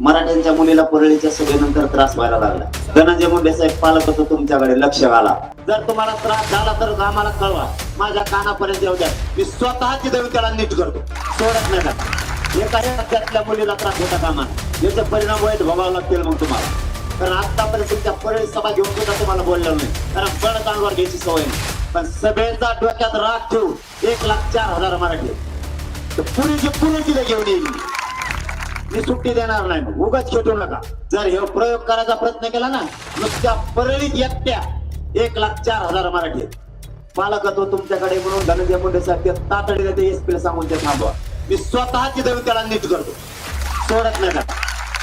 मराठ्यांच्या मुलीला परळीच्या सभेनंतर त्रास व्हायला लागला. धनंजय मुंडे साहेब पालक होतो तुमच्याकडे लक्ष घाला. जर तुम्हाला त्रास झाला तर आम्हाला कळवा. माझ्या कानापर्यंत येऊ द्या. मी स्वतःची देऊ त्याला नीट करतो. सोडत नाही का एका राज्यातल्या मुलीला त्रास होता कामा याचे परिणाम वाईट भोगावं लागतील मग तुम्हाला. कारण आतापर्यंत तुमच्या परळी सभा घेऊन सुद्धा तुम्हाला बोललेलं नाही. कारण बळ घ्यायची सवय नाही. पण सभेचा डोक्यात राग ठेवून एक लाख चार हजार मराठी तर पुरेची पुरेची घेऊन येईल. मी. सुट्टी देणार नाही. उगाच खेटू नका. जर हे प्रयोग करायचा प्रयत्न केला ना नुसत्या परळीत एकट्या एक लाख चार हजार मराठी पालक पालकत्व तुमच्याकडे म्हणून धनंजय मुंडे साहेब ते तातडीने ते एस पीला सांगून ते थांबवा. मी स्वतःची दवी त्याला नीट करतो. सोडत नाही का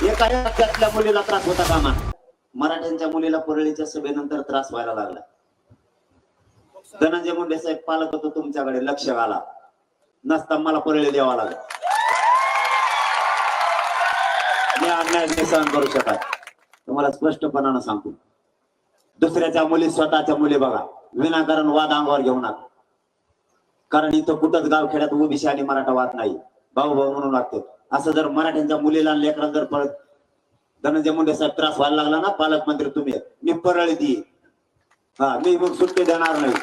एका राज्यातल्या मुलीला त्रास होता कामा? मराठ्यांच्या मुलीला परळीच्या सभेनंतर त्रास व्हायला लागला. धनंजय मुंडे साहेब पालकत्व तुमच्याकडे लक्ष घाला. नसता मला परळी द्यावा लागेल. अन्याय नाही सहन करू शकत तुम्हाला स्पष्टपणानं सांगतो. दुसऱ्याच्या मुली स्वतःच्या मुली बघा. विनाकारण वाद अंगावर घेऊ नका. कारण इथं कुठंच गाव खेड्यात ओबीसी आणि मराठा वाद नाही. भाऊ भाऊ म्हणून लागतो असं जर मराठ्यांच्या मुलीला आणि जर परत धनंजय मुंडे साहेब त्रास व्हायला लागला ना पालकमंत्री तुम्ही. मी परळी दी हा मी मग सुट्टी देणार नाही.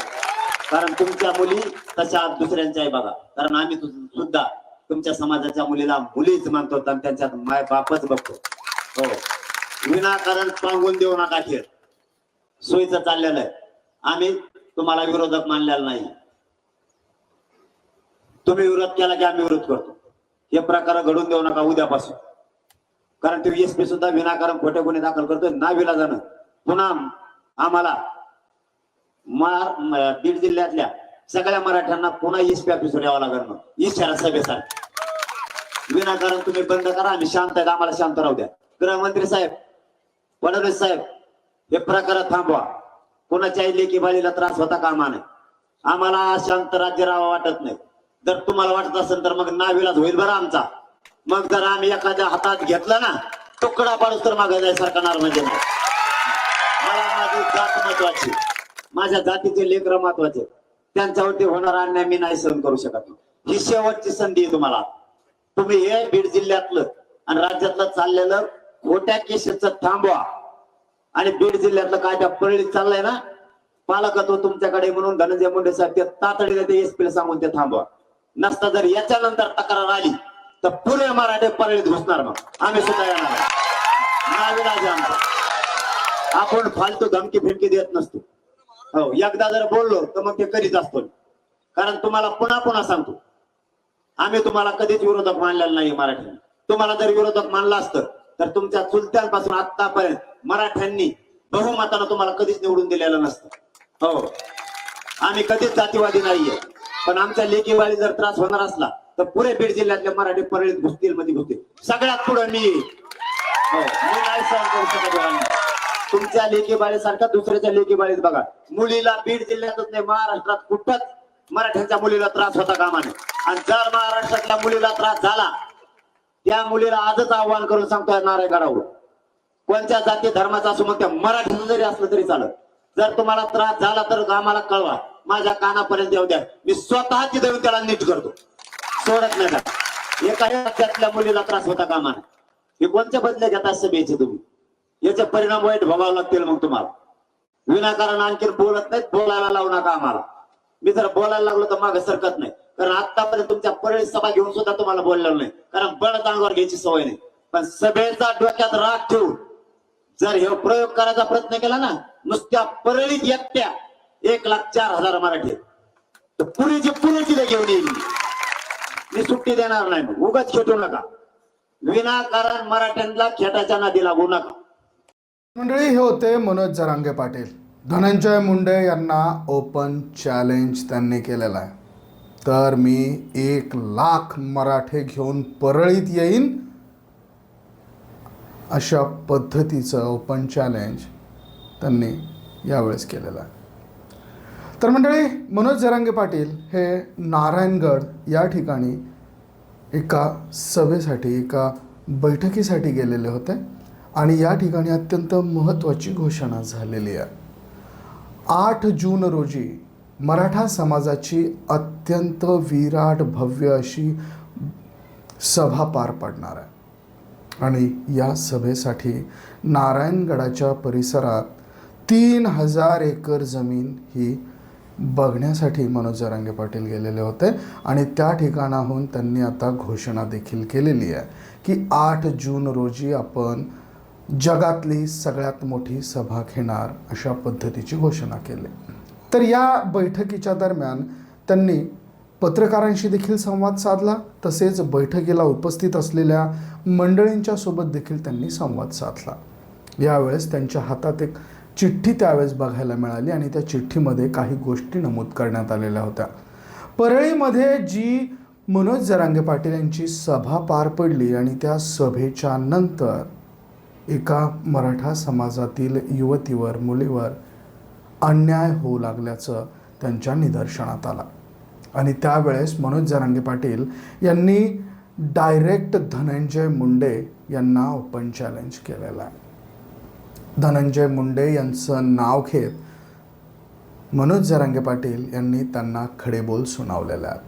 कारण तुमच्या मुली तशा दुसऱ्यांच्या आहे बघा. कारण आम्ही सुद्धा तुमच्या समाजाच्या मुलीला मुलीच मानतो आणि त्यांच्यात माय बापच बघतो. हो. विनाकारण पांगून देऊ नका खेळ. सोयीचं चाललेलं आहे. आम्ही तुम्हाला विरोधक मानलेला नाही. तुम्ही विरोध केला की आम्ही विरोध करतो. हे प्रकार घडून देऊ नका उद्यापासून. कारण ते एसपी सुद्धा विनाकारण खोटे गुन्हे दाखल करतोय ना विला जाणं. पुन्हा आम्हाला मार बीड जिल्ह्यातल्या सगळ्या मराठ्यांना पुन्हा एसपी ऑफिसवर यावं लागेल मग इशारा सभेसाठी विनाकारण तुम्ही बंद करा आम्ही शांत आहेत आम्हाला शांत राहू द्या. गृहमंत्री साहेब फडणवीस साहेब हे प्रकार थांबवा. कोणाच्याही लेखी बाळीला त्रास होता कामा नये आम्हाला शांत राज्य राहावं वाटत नाही. जर तुम्हाला वाटत असेल तर मग नाविलाज होईल बरं आमचा. मग जर आम्ही एखाद्या हातात घेतला ना तुकडा पाडूस तर मागे सरकार नार म्हणजे मला माझी जात महत्वाची. माझ्या जातीचे लेकर महत्त्वाचे. त्यांच्यावरती होणारा अन्याय मी नाही सहन करू शकत. ही शेवटची संधी आहे तुम्हाला. तुम्ही हे बीड जिल्ह्यातलं आणि राज्यातलं चाललेलं खोट्या केसेच थांबवा. आणि बीड जिल्ह्यातलं काय त्या परळीत चाललंय ना पालकत्व तुमच्याकडे म्हणून धनंजय मुंडे साहेब ते तातडीने ते एसपीला सांगून ते थांबवा. नसता जर याच्यानंतर तक्रार आली तर पुणे मराठे परळीत घुसणार मग. आम्ही सुद्धा येणार आपण फालतू धमकी फिमकी देत नसतो. हो एकदा जर बोललो तर मग ते करीत असतो कारण तुम्हाला पुन्हा पुन्हा सांगतो. आम्ही तुम्हाला कधीच विरोधक मानलेला नाही मराठ्यांनी तुम्हाला जर विरोधक मानला असतं तर तुमच्या चुलत्यांपासून आतापर्यंत मराठ्यांनी बहुमतानं तुम्हाला कधीच निवडून दिलेलं नसतं. हो. आम्ही कधीच जातीवादी नाहीये. पण आमच्या लेखीवाळी जर त्रास होणार असला तर पुरे बीड जिल्ह्यातले मराठी परळीत घुसतील मध्ये घुसतील सगळ्यात पुढे मी. हो मी नाही सहन करू शकत तुमच्या लेखी सारखा दुसऱ्याच्या लेखी बाळीत बघा. मुलीला बीड जिल्ह्यातच नाही महाराष्ट्रात कुठंच मराठ्यांच्या मुलीला त्रास होता कामाने. आणि जर महाराष्ट्रातल्या मुलीला त्रास झाला त्या मुलीला आजच आव्हान करून सांगतोय नारायणगडावर कोणत्या जाती धर्माचा असू मग त्या मराठीचं जरी असलं तरी चालत जर तुम्हाला त्रास झाला तर आम्हाला कळवा. माझ्या कानापर्यंत येऊ द्या. मी स्वतःची देऊन त्याला नीट करतो. सोडत नाही एका राज्यातल्या मुलीला त्रास होता कामाने. हे कोणत्या बदल्या घेता सभेचे तुम्ही? याचे परिणाम वाईट भोगावं लागतील मग तुम्हाला. विनाकारण आणखी बोलत नाहीत बोलायला लावू नका आम्हाला. मी जर बोलायला लागलो तर मागे सरकत नाही. कारण आतापर्यंत तुमच्या परळी सभा घेऊन सुद्धा तुम्हाला बोललेलं नाही. कारण बळ अंगावर घ्यायची सवय नाही. पण सभेचा डोक्यात राग ठेवून जर हे प्रयोग करायचा प्रयत्न केला ना नुसत्या परळीत एकट्या एक लाख चार हजार मराठी आहेत. तर पुरेची पुरेची घेऊन येईल. मी. सुट्टी देणार नाही मग. उगाच खेटू नका. विनाकारण मराठ्यांना खेटाच्या नादी लागू नका. मंडळी हे होते मनोज जरांगे पाटील. धनंजय मुंडे यांना ओपन चॅलेंज त्यांनी केलेला आहे. तर मी एक लाख मराठे घेऊन परळीत येईन अशा पद्धतीचं ओपन चॅलेंज त्यांनी यावेळेस केलेलं आहे. तर मंडळी मनोज जरांगे पाटील हे नारायणगड या ठिकाणी एका सभेसाठी एका बैठकीसाठी गेलेले होते. आणि या ठिकाणी अत्यंत महत्त्वाची घोषणा झालेली आहे. आठ जून रोजी मराठा समाजाची अत्यंत विराट भव्य अशी सभा पार पडणार आहे. आणि या सभेसाठी नारायणगडाच्या परिसरात तीन हजार एकर जमीन ही बघण्यासाठी मनोज जरांगे पाटील गेलेले होते आणि त्या ठिकाणाहून त्यांनी आता घोषणा देखील केलेली आहे की आठ जून रोजी आपण जगातली सगळ्यात मोठी सभा घेणार अशा पद्धतीची घोषणा केली. तर या बैठकीच्या दरम्यान त्यांनी पत्रकारांशी देखील संवाद साधला. तसेच बैठकीला उपस्थित असलेल्या मंडळींच्या सोबत देखील त्यांनी संवाद साधला. यावेळेस त्यांच्या हातात एक चिठ्ठी त्यावेळेस बघायला मिळाली आणि त्या चिठ्ठीमध्ये काही गोष्टी नमूद करण्यात आलेल्या होत्या. परळीमध्ये जी मनोज जरांगे पाटील यांची सभा पार पडली आणि त्या सभेच्या नंतर एका मराठा समाजातील युवतीवर मुलीवर अन्याय होऊ लागल्याचं त्यांच्या निदर्शनात आलं. आणि त्यावेळेस मनोज जरांगे पाटील यांनी डायरेक्ट धनंजय मुंडे यांना ओपन चॅलेंज केलेलं आहे. धनंजय मुंडे यांचं नाव घेत मनोज जरांगे पाटील यांनी त्यांना खडेबोल सुनावलेले आहेत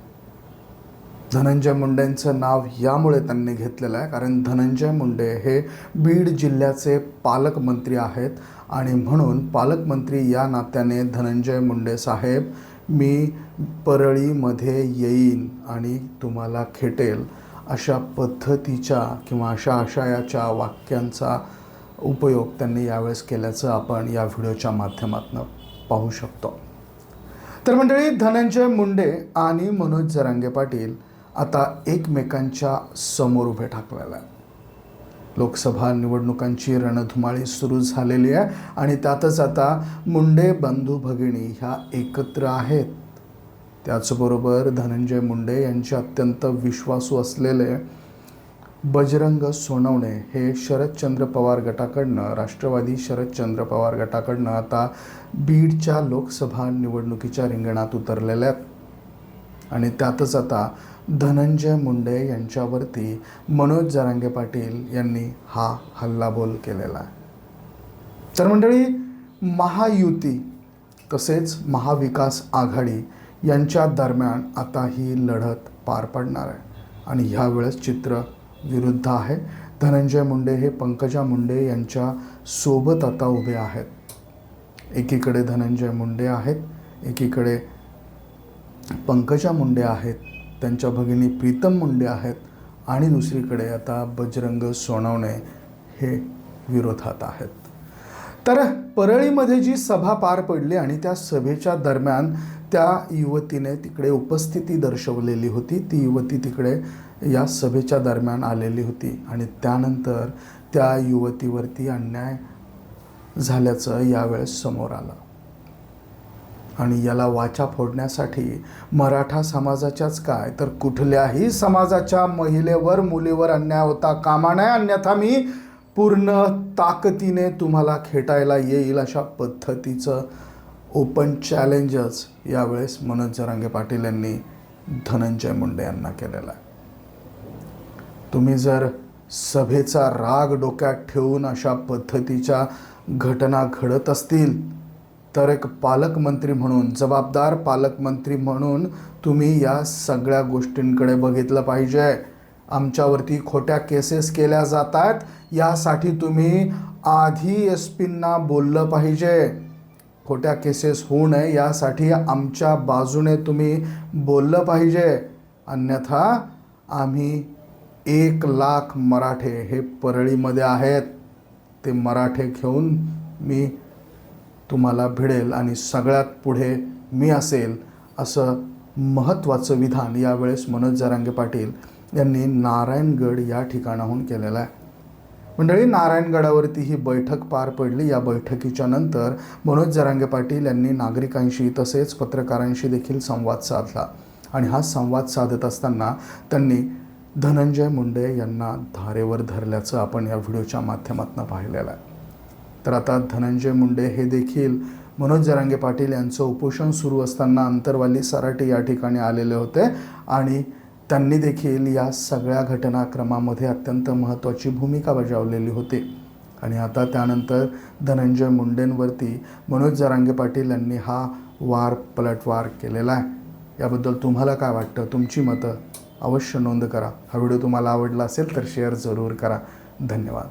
धनंजय मुंडेंचं नाव यामुळे त्यांनी घेतलेलं आहे कारण धनंजय मुंडे हे बीड जिल्ह्याचे पालकमंत्री आहेत. आणि म्हणून पालकमंत्री या नात्याने धनंजय मुंडे साहेब मी परळीमध्ये येईन आणि तुम्हाला खेटेल अशा पद्धतीच्या किंवा अशा आशयाच्या वाक्यांचा उपयोग त्यांनी यावेळेस केल्याचं आपण या व्हिडिओच्या माध्यमातून पाहू शकतो. तर मंडळी धनंजय मुंडे आणि मनोज जरांगे पाटील आता एकमेकांच्या समोर उभे ठाकलेला लोकसभा निवडणुकांची रणधुमाळी सुरू झालेली आहे आणि त्यातच आता मुंडे बंधू भगिनी ह्या एकत्र आहेत. त्याचबरोबर धनंजय मुंडे यांचे अत्यंत विश्वासू असलेले बजरंग सोनवणे हे शरदचंद्र पवार गटाकडनं राष्ट्रवादी शरदचंद्र पवार गटाकडनं आता बीडच्या लोकसभा निवडणुकीच्या रिंगणात उतरलेल्या आहेत. आणि त्यातच आता धनंजय मुंडे यांच्यावरती मनोज जरांगे पाटील यांनी हा हल्लाबोल केलेला आहे. तर मंडळी महायुती तसेच महाविकास आघाडी यांच्या दरम्यान आता ही लढत पार पडणार आहे. आणि ह्यावेळेस चित्र विरुद्ध आहे. धनंजय मुंडे हे पंकजा मुंडे यांच्या सोबत आता उभे आहेत. एकीकडे धनंजय मुंडे आहेत एकीकडे पंकजा मुंडे आहेत. त्यांच्या भगिनी प्रीतम मुंडे आहेत आणि दुसरीकडे आता बजरंग सोनवणे हे विरोधात आहेत. तर परळीमध्ये जी सभा पार पडली आणि त्या सभेच्या दरम्यान त्या युवतीने तिकडे उपस्थिती दर्शवलेली होती. ती युवती तिकडे या सभेच्या दरम्यान आलेली होती आणि त्यानंतर त्या युवतीवरती अन्याय झाल्याचं यावेळेस समोर आलं. आणि याला वाचा फोडण्यासाठी मराठा समाजाच्याच काय? तर कुठल्याही समाजाच्या महिलेवर मुलीवर अन्याय होता कामा नये अन्यथा मी पूर्ण ताकदीने तुम्हाला खेटायला येईल अशा पद्धतीचं ओपन चॅलेंजच यावेळेस मनोज जरांगे पाटील यांनी धनंजय मुंडे यांना केलेला आहे. तुम्ही जर सभेचा राग डोक्यात ठेवून अशा पद्धतीच्या घटना घडत असतील तर एक पालकमंत्री म्हणून जबाबदार पालकमंत्री म्हणून तुम्ही या सगळ्या गोष्टींकडे बघितलं पाहिजे. आमच्यावरती खोट्या केसेस केल्या जात आहेत यासाठी तुम्ही आधी एस पींना बोललं पाहिजे. खोट्या केसेस होऊ नये यासाठी आमच्या बाजूने तुम्ही बोललं पाहिजे. अन्यथा आम्ही एक लाख मराठे हे परळीमध्ये आहेत. ते मराठे घेऊन मी तुम्हाला भिडेल आणि सगळ्यात पुढे मी असेल असं महत्त्वाचं विधान यावेळेस मनोज जरांगे पाटील यांनी नारायणगड या ठिकाणाहून केलेलं आहे. मंडळी नारायणगडावरती ही बैठक पार पडली. या बैठकीच्या नंतर मनोज जरांगे पाटील यांनी नागरिकांशी तसेच पत्रकारांशी देखील संवाद साधला. आणि हा संवाद साधत असताना त्यांनी धनंजय मुंडे यांना धारेवर धरल्याचं आपण या व्हिडिओच्या माध्यमातून पाहिलेलं आहे. तर आता धनंजय मुंडे हे देखील मनोज जरांगे पाटील यांचं उपोषण सुरू असताना अंतरवाली सराटी या ठिकाणी आलेले होते आणि त्यांनी देखील या सगळ्या घटनाक्रमामध्ये अत्यंत महत्त्वाची भूमिका बजावलेली होती. आणि आता त्यानंतर धनंजय मुंडेंवरती मनोज जरांगे पाटील यांनी हा वार पलटवार केलेला आहे. याबद्दल तुम्हाला काय वाटतं? तुमची मतं अवश्य नोंद करा. हा व्हिडिओ तुम्हाला आवडला असेल तर शेअर जरूर करा. धन्यवाद.